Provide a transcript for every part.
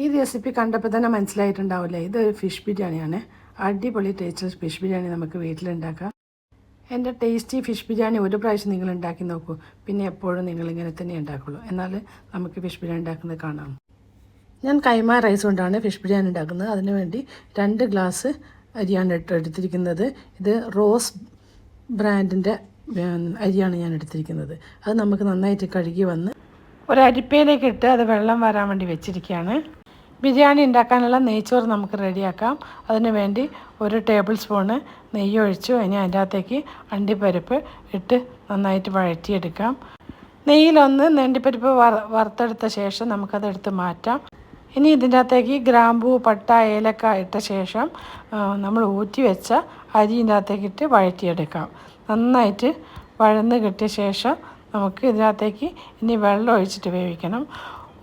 ഈ റെസിപ്പി കണ്ടപ്പോൾ തന്നെ മനസ്സിലായിട്ടുണ്ടാവില്ലേ? ഇത് ഫിഷ് ബിരിയാണിയാണ്. അടിപൊളി ടേസ്റ്റ് ഫിഷ് ബിരിയാണി നമുക്ക് വീട്ടിലുണ്ടാക്കാം. എന്റെ ടേസ്റ്റി ഫിഷ് ബിരിയാണി ഒരു പ്രാവശ്യം നിങ്ങൾ ഉണ്ടാക്കി നോക്കൂ. പിന്നെ എപ്പോഴും നിങ്ങൾ ഇങ്ങനെ തന്നെ ഉണ്ടാക്കുള്ളൂ. എന്നാൽ നമുക്ക് ഫിഷ് ബിരിയാണി ഉണ്ടാക്കുന്നത് കാണാം. ഞാൻ കൈമ റൈസ് കൊണ്ടാണ് ഫിഷ് ബിരിയാണി ഉണ്ടാക്കുന്നത്. അതിന് വേണ്ടി രണ്ട് ഗ്ലാസ് അരിയാണ് എടുത്തിരിക്കുന്നത്. ഇത് റോസ് ബ്രാൻഡിന്റെ അരിയാണ് ഞാൻ എടുത്തിരിക്കുന്നത്. അത് നമുക്ക് നന്നായിട്ട് കഴുകി വന്ന് ഒരു അരിപ്പയിലേക്ക് ഇട്ട് അത് വെള്ളം വരാൻ വേണ്ടി വെച്ചിരിക്കുകയാണ്. ബിരിയാണി ഉണ്ടാക്കാനുള്ള നെയ്ച്ചോറ് നമുക്ക് റെഡിയാക്കാം. അതിന് വേണ്ടി ഒരു ടേബിൾ സ്പൂണ് നെയ്യ് ഒഴിച്ചു. ഇനി അതിന്റെ അകത്തേക്ക് അണ്ടിപ്പരിപ്പ് ഇട്ട് നന്നായിട്ട് വഴറ്റിയെടുക്കാം. നെയ്യിലൊന്ന് നെണ്ടിപ്പരിപ്പ് വറ വറുത്തെടുത്ത ശേഷം നമുക്കത് എടുത്ത് മാറ്റാം. ഇനി ഇതിന്റെ അകത്തേക്ക് ഗ്രാമ്പൂ പട്ട ഏലക്ക ഇട്ട ശേഷം നമ്മൾ ഊറ്റി വെച്ച അരിന്റെ അകത്തേക്ക് ഇട്ട് വഴറ്റിയെടുക്കാം. നന്നായിട്ട് വഴന്ന് കിട്ടിയ ശേഷം നമുക്ക് ഇതിനകത്തേക്ക് ഇനി വെള്ളം ഒഴിച്ചിട്ട് വേവിക്കണം.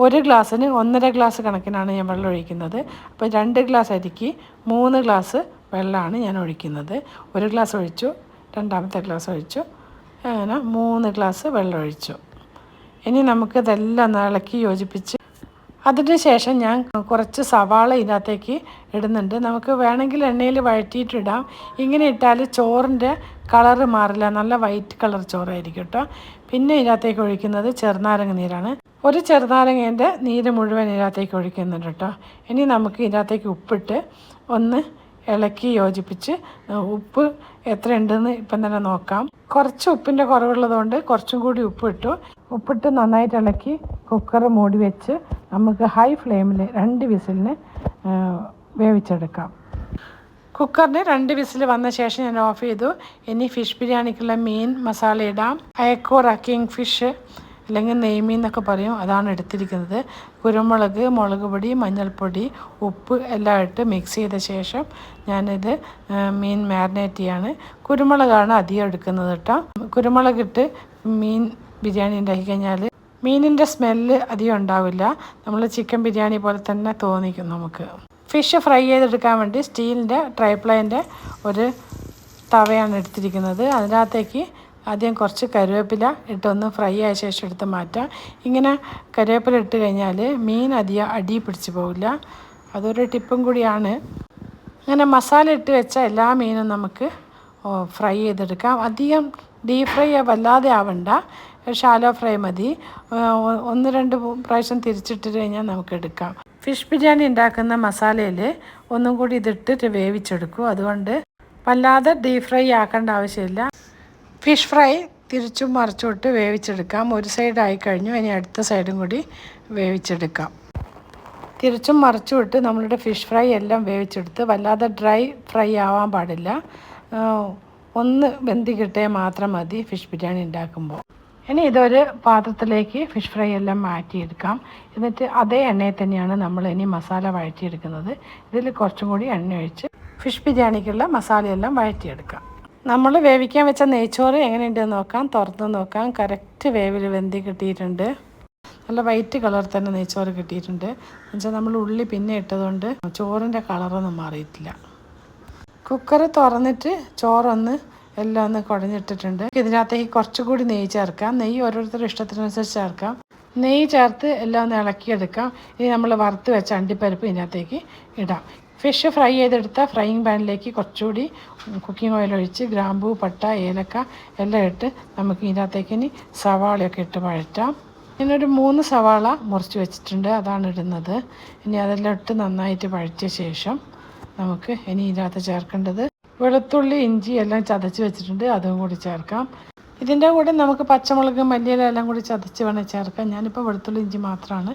ഒരു ഗ്ലാസ്സിന് ഒന്നര ഗ്ലാസ് കണക്കിനാണ് ഞാൻ വെള്ളം ഒഴിക്കുന്നത്. അപ്പോൾ രണ്ട് ഗ്ലാസ് അരിക്ക് മൂന്ന് ഗ്ലാസ് വെള്ളമാണ് ഞാൻ ഒഴിക്കുന്നത്. ഒരു ഗ്ലാസ് ഒഴിച്ചു രണ്ടാമത്തെ ഗ്ലാസ് ഒഴിച്ചു അങ്ങനെ മൂന്ന് ഗ്ലാസ് വെള്ളം ഒഴിച്ചു. ഇനി നമുക്ക് ഇതെല്ലാം ഇളക്കി യോജിപ്പിച്ച് അതിന് ശേഷം ഞാൻ കുറച്ച് സവാള ഇതിനകത്തേക്ക് ഇടുന്നുണ്ട്. നമുക്ക് വേണമെങ്കിൽ എണ്ണയിൽ വഴറ്റിയിട്ടിടാം. ഇങ്ങനെ ഇട്ടാൽ ചോറിന്റെ കളറ് മാറില്ല. നല്ല വൈറ്റ് കളർ ചോറായിരിക്കും കേട്ടോ. പിന്നെ ഇതിനകത്തേക്ക് ഒഴിക്കുന്നത് ചെറുനാരങ്ങ നീരാണ്. ഒരു ചെറുനാരങ്ങേന്റെ നീര് മുഴുവൻ ഇതിനകത്തേക്ക് ഒഴിക്കുന്നുണ്ട് കേട്ടോ. ഇനി നമുക്ക് ഇതിനകത്തേക്ക് ഉപ്പിട്ട് ഒന്ന് ഇളക്കി യോജിപ്പിച്ച് ഉപ്പ് എത്രയുണ്ടെന്ന് ഇപ്പം തന്നെ നോക്കാം. കുറച്ച് ഉപ്പിന്റെ കുറവുള്ളതുകൊണ്ട് കുറച്ചും കൂടി ഉപ്പിട്ടു. ഉപ്പിട്ട് നന്നായിട്ട് ഇളക്കി കുക്കർ മൂടി വെച്ച് നമുക്ക് ഹൈ ഫ്ലെയിമിൽ രണ്ട് വിസിലിന് വേവിച്ചെടുക്കാം. കുക്കറിന് രണ്ട് വിസിൽ വന്ന ശേഷം ഞാൻ ഓഫ് ചെയ്തു. ഇനി ഫിഷ് ബിരിയാണിക്കുള്ള മീൻ മസാല ഇടാം. അയക്കോറ കിങ് ഫിഷ് അല്ലെങ്കിൽ നെയ്മീൻ എന്നൊക്കെ പറയും. അതാണ് എടുത്തിരിക്കുന്നത്. കുരുമുളക് മുളക് പൊടി മഞ്ഞൾപ്പൊടി ഉപ്പ് എല്ലാം ഇട്ട് മിക്സ് ചെയ്ത ശേഷം ഞാനിത് മീൻ മാരിനേറ്റ് ചെയ്യാണ്. കുരുമുളകാണ് അധികം എടുക്കുന്നത് കേട്ടോ. കുരുമുളകിട്ട് മീൻ ബിരിയാണി ഉണ്ടാക്കി കഴിഞ്ഞാൽ മീനിന്റെ സ്മെല്ല് അധികം ഉണ്ടാവില്ല. നമ്മൾ ചിക്കൻ ബിരിയാണി പോലെ തന്നെ തോന്നിക്കും നമുക്ക്. ഫിഷ് ഫ്രൈ ചെയ്തെടുക്കാൻ വേണ്ടി സ്റ്റീലിന്റെ ട്രൈപ്ലൈന്റെ ഒരു തവയാണ് എടുത്തിരിക്കുന്നത്. അതിനകത്തേക്ക് ആദ്യം കുറച്ച് കരുവേപ്പില ഇട്ടൊന്ന് ഫ്രൈ ആയ ശേഷം എടുത്ത് മാറ്റാം. ഇങ്ങനെ കരുവേപ്പില ഇട്ട് കഴിഞ്ഞാൽ മീൻ അധികം അടി പിടിച്ച് പോവില്ല. അതൊരു ടിപ്പും കൂടിയാണ്. അങ്ങനെ മസാല ഇട്ട് വെച്ച എല്ലാ മീനും നമുക്ക് ഫ്രൈ ചെയ്തെടുക്കാം. അധികം ഡീപ് ഫ്രൈ വല്ലാതെ ആവണ്ട. ഷാലോ ഫ്രൈ മതി. ഒന്ന് രണ്ട് പ്രാവശ്യം തിരിച്ചിട്ട് കഴിഞ്ഞാൽ നമുക്ക് എടുക്കാം. ഫിഷ് ബിരിയാണി ഉണ്ടാക്കുന്ന മസാലയിൽ ഒന്നും കൂടി ഇതിട്ടിട്ട് വേവിച്ചെടുക്കും. അതുകൊണ്ട് വല്ലാതെ ഡീപ് ഫ്രൈ ആക്കേണ്ട ആവശ്യമില്ല. ഫിഷ് ഫ്രൈ തിരിച്ചും മറിച്ചും ഇട്ട് വേവിച്ചെടുക്കാം. ഒരു സൈഡ് ആയി കഴിഞ്ഞു. ഇനി അടുത്ത സൈഡും കൂടി വേവിച്ചെടുക്കാം. തിരിച്ചും മറിച്ചും ഇട്ട് നമ്മളുടെ ഫിഷ് ഫ്രൈ എല്ലാം വേവിച്ചെടുത്ത് വല്ലാതെ ഡ്രൈ ഫ്രൈ ആവാൻ പാടില്ല. ഒന്ന് കിട്ടിയാൽ മാത്രം മതി ഫിഷ് ബിരിയാണി ഉണ്ടാക്കുമ്പോൾ. ഇനി ഇതൊരു പാത്രത്തിലേക്ക് ഫിഷ് ഫ്രൈ എല്ലാം മാറ്റിയെടുക്കാം. എന്നിട്ട് അതേ എണ്ണയിൽ തന്നെയാണ് നമ്മൾ ഇനി മസാല വഴറ്റിയെടുക്കുന്നത്. ഇതിൽ കുറച്ചും കൂടി എണ്ണ ഒഴിച്ച് ഫിഷ് ബിരിയാണിക്കുള്ള മസാലയെല്ലാം വഴറ്റിയെടുക്കാം. നമ്മൾ വേവിക്കാൻ വെച്ച നെയ്ച്ചോറ് എങ്ങനെയുണ്ടെന്ന് നോക്കാം. തുറന്ന് നോക്കാം. കറക്റ്റ് വേവിൽ വെന്തി കിട്ടിയിട്ടുണ്ട്. നല്ല വൈറ്റ് കളർ തന്നെ നെയ്ച്ചോറ് കിട്ടിയിട്ടുണ്ട്. എന്നുവെച്ചാൽ നമ്മൾ ഉള്ളി പിന്നെ ഇട്ടതുകൊണ്ട് ചോറിന്റെ കളറൊന്നും മാറിയിട്ടില്ല. കുക്കർ തുറന്നിട്ട് ചോറൊന്ന് എല്ലാം ഒന്ന് കുഴഞ്ഞിട്ടിട്ടുണ്ട്. ഇതിനകത്തേക്ക് കുറച്ചുകൂടി നെയ്യ് ചേർക്കാം. നെയ്യ് ഓരോരുത്തരുടെ ഇഷ്ടത്തിനനുസരിച്ച് ചേർക്കാം. നെയ്യ് ചേർത്ത് എല്ലാം ഒന്ന് ഇളക്കിയെടുക്കാം. ഇനി നമ്മൾ വറുത്ത് വെച്ച അണ്ടിപ്പരിപ്പ് ഇതിനകത്തേക്ക് ഇടാം. ഫിഷ് ഫ്രൈ ചെയ്തെടുത്ത ഫ്രൈയിങ് പാനിലേക്ക് കുറച്ചുകൂടി കുക്കിംഗ് ഓയിൽ ഒഴിച്ച് ഗ്രാമ്പൂ പട്ട ഏലക്ക എല്ലാം ഇട്ട് നമുക്ക് ഇതിനകത്തേക്ക് ഇനി സവാളയൊക്കെ ഇട്ട് വഴറ്റാം ഇനിയൊരു മൂന്ന് സവാള മുറിച്ച് വെച്ചിട്ടുണ്ട്. അതാണ് ഇടുന്നത്. ഇനി അതെല്ലാം ഇട്ട് നന്നായിട്ട് വഴറ്റിയ ശേഷം നമുക്ക് ഇനി ഇതിനകത്ത് ചേർക്കേണ്ടത് വെളുത്തുള്ളി ഇഞ്ചി എല്ലാം ചതച്ച് വെച്ചിട്ടുണ്ട്. അതും കൂടി ചേർക്കാം. ഇതിന്റെ കൂടെ നമുക്ക് പച്ചമുളക് മല്ലിയില എല്ലാം കൂടി ചതച്ച് വേണേൽ ചേർക്കാം. ഞാനിപ്പോൾ വെളുത്തുള്ളി ഇഞ്ചി മാത്രമാണ്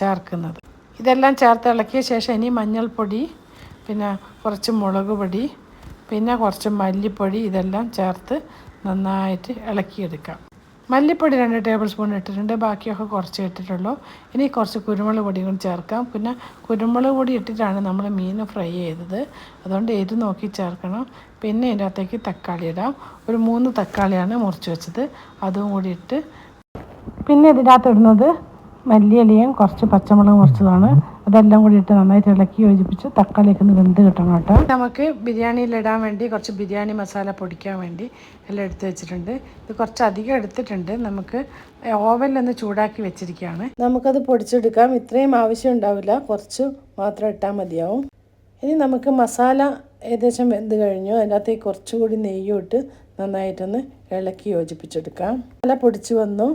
ചേർക്കുന്നത്. ഇതെല്ലാം ചേർത്ത് ഇളക്കിയ ശേഷം ഇനി മഞ്ഞൾപ്പൊടി പിന്നെ കുറച്ച് മുളക് പൊടി പിന്നെ കുറച്ച് മല്ലിപ്പൊടി ഇതെല്ലാം ചേർത്ത് നന്നായിട്ട് ഇളക്കിയെടുക്കാം. മല്ലിപ്പൊടി രണ്ട് ടേബിൾ സ്പൂൺ ഇട്ടിട്ടുണ്ട്. ബാക്കിയൊക്കെ കുറച്ച് ഇട്ടിട്ടുള്ളൂ. ഇനി കുറച്ച് കുരുമുളക് പൊടി കൂടി ചേർക്കാം. പിന്നെ കുരുമുളക് പൊടി ഇട്ടിട്ടാണ് നമ്മൾ മീൻ ഫ്രൈ ചെയ്തത്. അതുകൊണ്ട് എരി നോക്കി ചേർക്കണം. പിന്നെ ഇതിനകത്തേക്ക് തക്കാളി ഇടാം. ഒരു മൂന്ന് തക്കാളിയാണ് മുറിച്ച് വെച്ചത്. അതും കൂടി ഇട്ട് പിന്നെ ഇതിനകത്ത് ഇടുന്നത് മല്ലിയിലയും കുറച്ച് പച്ചമുളക് മുറിച്ചതാണ്. അതെല്ലാം കൂടി ഇട്ട് നന്നായിട്ട് ഇളക്കി യോജിപ്പിച്ച് തക്കാളിയൊക്കെ ഒന്ന് വെന്ത് കിട്ടണം കേട്ടോ. നമുക്ക് ബിരിയാണിയിൽ ഇടാൻ വേണ്ടി കുറച്ച് ബിരിയാണി മസാല പൊടിക്കാൻ വേണ്ടി എല്ലാം എടുത്ത് വെച്ചിട്ടുണ്ട്. ഇത് കുറച്ച് അധികം എടുത്തിട്ടുണ്ട്. നമുക്ക് ഓവനിലൊന്ന് ചൂടാക്കി വെച്ചിരിക്കുകയാണ്. നമുക്കത് പൊടിച്ചെടുക്കാം. ഇത്രയും ആവശ്യം ഉണ്ടാവില്ല. കുറച്ച് മാത്രം ഇട്ടാൽ മതിയാവും. ഇനി നമുക്ക് മസാല ഏകദേശം വെന്ത് കഴിഞ്ഞു. അതിനകത്തേക്ക് കുറച്ചുകൂടി നെയ്യും ഇട്ട് നന്നായിട്ടൊന്ന് ഇളക്കി യോജിപ്പിച്ചെടുക്കാം. നല്ല പൊടിച്ചു വന്നു.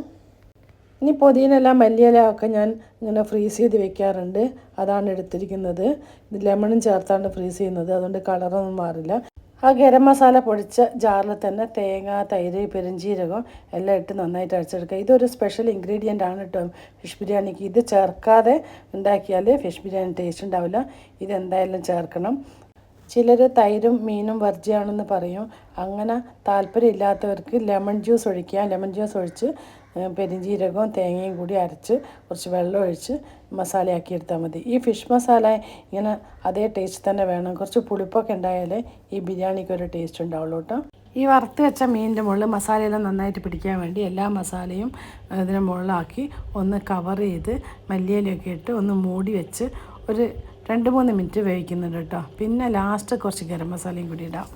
ഇനി പുതിയനല മല്ലിയില ഒക്കെ ഞാൻ ഇങ്ങനെ ഫ്രീസ് ചെയ്ത് വെക്കാറുണ്ട്. അതാണ് എടുത്തിരിക്കുന്നത്. ഇത് ലെമണും ചേർത്താണ് ഫ്രീസ് ചെയ്യുന്നത്. അതുകൊണ്ട് കളറൊന്നും മാറില്ല. ആ ഗരം മസാല പൊടിച്ച ജാറിൽ തന്നെ തേങ്ങ തൈര് പെരുംജീരകം എല്ലാം ഇട്ട് നന്നായിട്ട് അരച്ചെടുക്കുക. ഇതൊരു സ്പെഷ്യൽ ഇൻഗ്രീഡിയന്റ് ആണ് കേട്ടോ ഫിഷ് ബിരിയാണിക്ക്. ഇത് ചേർക്കാതെ ഉണ്ടാക്കിയാൽ ഫിഷ് ബിരിയാണി ടേസ്റ്റ് ഉണ്ടാവില്ല. ഇതെന്തായാലും ചേർക്കണം. ചിലർ തൈരും മീനും വർജ്യമാണെന്ന് പറയും. അങ്ങനെ താല്പര്യമില്ലാത്തവർക്ക് ലെമൺ ജ്യൂസ് ഒഴിക്കുക. ലെമൺ ജ്യൂസ് ഒഴിച്ച് ഏ, പെരുംജീരകവും തേങ്ങയും കൂടി അരച്ച് കുറച്ച് വെള്ളം ഒഴിച്ച് മസാലയാക്കി എടുത്താൽ മതി. ഈ ഫിഷ് മസാല ഇങ്ങനെ അതേ ടേസ്റ്റ് തന്നെ വേണം. കുറച്ച് പുളിപ്പൊക്കെ ഉണ്ടായാലേ ഈ ബിരിയാണിക്ക് ഒരു ടേസ്റ്റ് ഉണ്ടാവുള്ളൂ കേട്ടോ. ഈ വറുത്ത് വെച്ച മീനിന്റെ മുകളിൽ മസാലയെല്ലാം നന്നായിട്ട് പിടിക്കാൻ വേണ്ടി എല്ലാ മസാലയും ഇതിന് മുകളിലാക്കി ഒന്ന് കവർ ചെയ്ത് മല്ലിയിലൊക്കെ ഇട്ട് ഒന്ന് മൂടി വെച്ച് ഒരു രണ്ട് മൂന്ന് മിനിറ്റ് വേവിക്കുന്നുണ്ട് കേട്ടോ. പിന്നെ ലാസ്റ്റ് കുറച്ച് ഗരം മസാലയും കൂടി ഇടാം.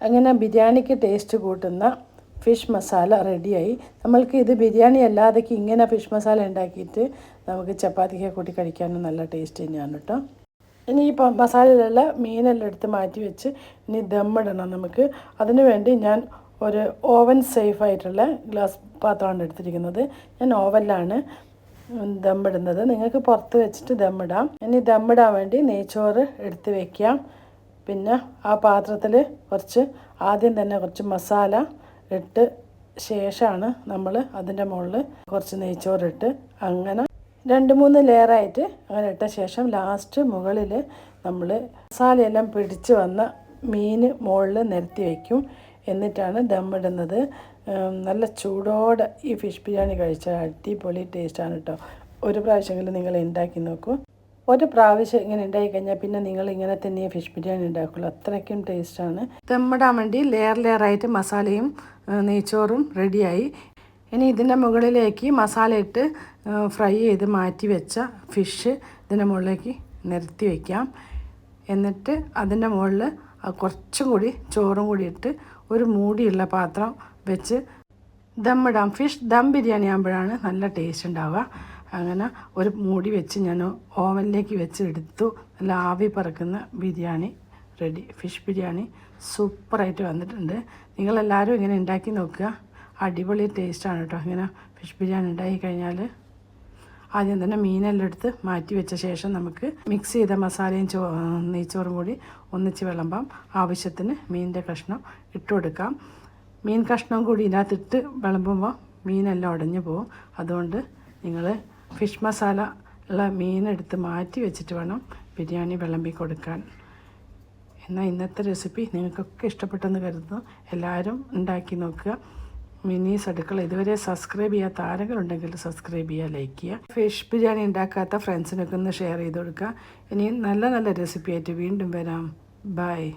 അങ്ങനെ ബിരിയാണിക്ക് ടേസ്റ്റ് കൂട്ടുന്ന ഫിഷ് മസാല റെഡിയായി നമ്മൾക്ക് ഇത് ബിരിയാണി അല്ലാതെക്ക് ഇങ്ങനെ ഫിഷ് മസാല ഉണ്ടാക്കിയിട്ട് നമുക്ക് ചപ്പാത്തിക്ക് കൂട്ടി കഴിക്കാനും നല്ല ടേസ്റ്റ് തന്നെയാണ് കേട്ടോ ഇനി ഈ മസാലയിലുള്ള മീനെല്ലാം എടുത്ത് മാറ്റി വെച്ച് ഇനി ദമ്മിടണം നമുക്ക്. അതിനു വേണ്ടി ഞാൻ ഒരു ഓവൻ സേഫ് ആയിട്ടുള്ള ഗ്ലാസ് പാത്രമാണ് എടുത്തിരിക്കുന്നത്. ഞാൻ ഓവനിലാണ് ദമ്മിടുന്നത് നിങ്ങൾക്ക് പുറത്ത് വെച്ചിട്ട് ദമ്മിടാം ഇനി ദമ്മിടാൻ വേണ്ടി നെയ്ച്ചോറ് എടുത്ത് വെക്കാം. പിന്നെ ആ പാത്രത്തിൽ കുറച്ച് ആദ്യം തന്നെ കുറച്ച് മസാല ഇട്ട് ശേഷമാണ് നമ്മൾ അതിന്റെ മുകളിൽ കുറച്ച് നെയ്ച്ചോറിട്ട് അങ്ങനെ രണ്ട് മൂന്ന് ലെയറായിട്ട് അങ്ങനെ ഇട്ട ശേഷം ലാസ്റ്റ് മുകളിൽ നമ്മൾ മസാലയെല്ലാം പിടിച്ച് വന്ന മീൻ മുകളിൽ നിരത്തി വയ്ക്കും എന്നിട്ടാണ് ദമ്മിടുന്നത് നല്ല ചൂടോടെ ഈ ഫിഷ് ബിരിയാണി കഴിച്ചാൽ അടിപൊളി ടേസ്റ്റാണ് കേട്ടോ ഒരു പ്രാവശ്യമെങ്കിലും നിങ്ങൾ ഉണ്ടാക്കി നോക്കൂ. ഒരു പ്രാവശ്യം ഇങ്ങനെ ഉണ്ടാക്കി കഴിഞ്ഞാൽ പിന്നെ നിങ്ങൾ ഇങ്ങനെ തന്നെ ഫിഷ് ബിരിയാണി ഉണ്ടാക്കുള്ളൂ. അത്രയ്ക്കും ടേസ്റ്റാണ് തെമ്മിടാൻ വേണ്ടി ലെയർ ലെയർ ആയിട്ട് മസാലയും നെയ്ച്ചോറും റെഡിയായി ഇനി ഇതിന്റെ മുകളിലേക്ക് മസാല ഇട്ട് ഫ്രൈ ചെയ്ത് മാറ്റി വെച്ച ഫിഷ് ഇതിന്റെ മുകളിലേക്ക് നിരത്തി വയ്ക്കാം എന്നിട്ട് അതിന്റെ മുകളിൽ കുറച്ചും കൂടി ചോറും കൂടി ഇട്ട് ഒരു മൂടിയുള്ള പാത്രം വെച്ച് ദമ്മിടാം. ഫിഷ് ദം ബിരിയാണി ആകുമ്പോഴാണ് നല്ല ടേസ്റ്റ് ഉണ്ടാവുക. അങ്ങനെ ഒരു മൂടി വെച്ച് ഞാൻ ഓവനിലേക്ക് വെച്ച് എടുത്തു. നല്ല ആവി പറക്കുന്ന ബിരിയാണി റെഡി ഫിഷ് ബിരിയാണി സൂപ്പറായിട്ട് വന്നിട്ടുണ്ട്. നിങ്ങളെല്ലാവരും ഇങ്ങനെ ഉണ്ടാക്കി നോക്കുക. അടിപൊളി ടേസ്റ്റാണ് കേട്ടോ. ഇങ്ങനെ ഫിഷ് ബിരിയാണി ഉണ്ടാക്കി കഴിഞ്ഞാൽ ആദ്യം തന്നെ മീനെല്ലാം എടുത്ത് മാറ്റി വെച്ച ശേഷം നമുക്ക് മിക്സ് ചെയ്ത മസാലയും ചോ നെയ്ച്ചോറും കൂടി ഒന്നിച്ച് വിളമ്പാം. ആവശ്യത്തിന് മീനിന്റെ കഷ്ണം ഇട്ട് കൊടുക്കാം. മീൻ കഷ്ണം കൂടി ഇതിനകത്തിട്ട് വിളമ്പുമ്പോൾ മീനെല്ലാം ഉടഞ്ഞു പോകും. അതുകൊണ്ട് നിങ്ങൾ ഫിഷ് മസാല ഉള്ള മീനെടുത്ത് മാറ്റി വെച്ചിട്ട് വേണം ബിരിയാണി വിളമ്പി കൊടുക്കാൻ. എന്നാൽ ഇന്നത്തെ റെസിപ്പി നിങ്ങൾക്കൊക്കെ ഇഷ്ടപ്പെട്ടെന്ന് കരുതുന്നു. എല്ലാവരും ഉണ്ടാക്കി നോക്കുക. മിനീസ് അടുക്കള ഇതുവരെ സബ്സ്ക്രൈബ് ചെയ്യാത്ത ആരെങ്കിലും സബ്സ്ക്രൈബ് ചെയ്യുക ലൈക്ക് ചെയ്യുക. ഫിഷ് ബിരിയാണി ഉണ്ടാക്കാത്ത ഫ്രണ്ട്സിനൊക്കെ ഒന്ന് ഷെയർ ചെയ്ത് കൊടുക്കുക. ഇനി നല്ല നല്ല റെസിപ്പി ആയിട്ട് വീണ്ടും വരാം. ബൈ.